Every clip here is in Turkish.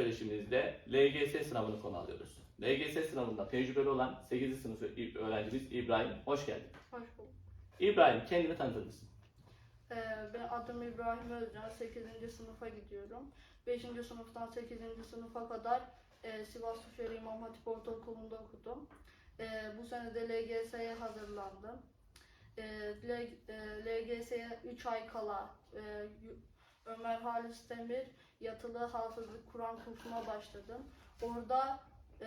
yükselişimizde LGS sınavını konu alıyoruz. LGS sınavında tecrübeli olan 8. sınıf öğrencimiz İbrahim. Hoş geldin. Hoş bulduk. İbrahim kendini tanıtır mısın? Ee, ben adım İbrahim Özcan. 8. sınıfa gidiyorum. 5. sınıftan 8. sınıfa kadar e, Sivas Sufyali İmam Hatip Ortaokulu'nda okudum. E, bu sene de LGS'ye hazırlandım. E, LGS'ye 3 ay kala e, Ömer Halis Demir yatılı hafızlık Kur'an kursuna başladım. Orada e,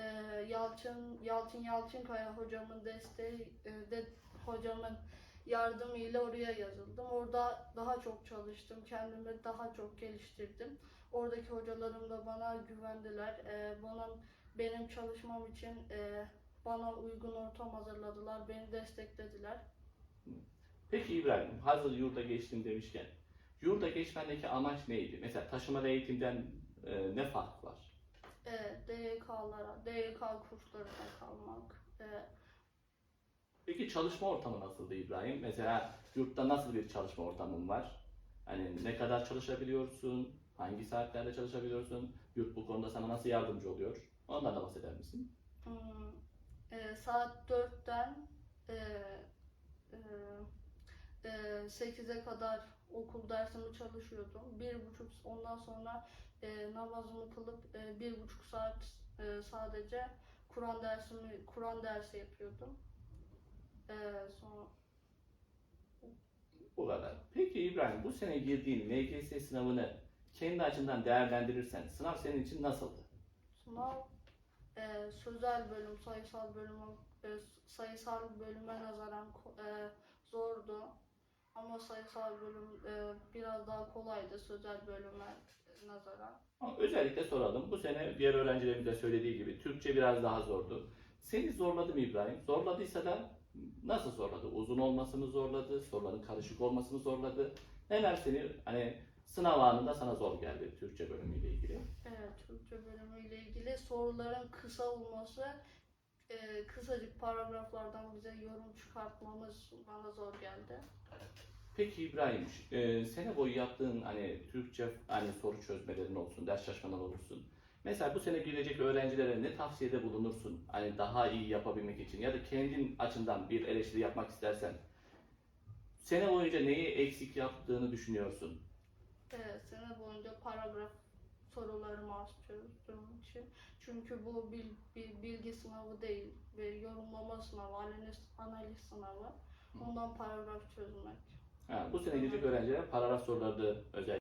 Yalçın Yalçın Yalçınkaya hocamın desteği e, de, hocamın yardımıyla oraya yazıldım. Orada daha çok çalıştım. Kendimi daha çok geliştirdim. Oradaki hocalarım da bana güvendiler. Ee, bana benim çalışmam için e, bana uygun ortam hazırladılar. Beni desteklediler. Peki İbrahim hazır yurda geçtim demişken yurda geçmendeki amaç neydi? Mesela taşımalı eğitimden e, ne fark var? Ee, DYK'lara, DYK kurslarına kalmak. Ee, Peki çalışma ortamı nasıldı İbrahim? Mesela yurtta nasıl bir çalışma ortamın var? Hani ne kadar çalışabiliyorsun? Hangi saatlerde çalışabiliyorsun? Yurt bu konuda sana nasıl yardımcı oluyor? Ondan da bahseder misin? Hmm, e, saat 4'ten e, e, e, 8'e kadar okul dersimi çalışıyordum. Bir buçuk ondan sonra e, namazımı kılıp e, bir buçuk saat e, sadece Kur'an dersimi Kur'an dersi yapıyordum. E, sonra Bu kadar. Peki İbrahim bu sene girdiğin LGS sınavını kendi açından değerlendirirsen sınav senin için nasıldı? sınav e, sözel bölüm, sayısal bölüm e, sayısal bölüme nazaran e, zordu. Ama sayısal bölüm e, biraz daha kolaydı sözel bölüme nazaran. Ama özellikle soralım. Bu sene diğer öğrencilerimiz de söylediği gibi Türkçe biraz daha zordu. Seni zorladı mı İbrahim? Zorladıysa da nasıl zorladı? Uzun olmasını zorladı, soruların karışık olmasını zorladı. Neler seni hani sınav anında sana zor geldi Türkçe bölümüyle ilgili? Evet, Türkçe bölümüyle ilgili soruların kısa olması, e, kısacık paragraflardan bize yorum çıkartmamız bana zor geldi. Peki İbrahim, e, sene boyu yaptığın hani Türkçe hani soru çözmelerin olsun, ders çalışmalar olursun. Mesela bu sene girecek öğrencilere ne tavsiyede bulunursun? Hani daha iyi yapabilmek için ya da kendin açından bir eleştiri yapmak istersen. Sene boyunca neyi eksik yaptığını düşünüyorsun? Evet, sene boyunca paragraf sorularımı çözdüğüm için. Çünkü bu bil, bil- bilgi sınavı değil ve yorumlama sınavı, analiz, analiz sınavı. Ondan paragraf çözmek. Ha, bu sene girecek öğrencilere paragraf soruları özellikle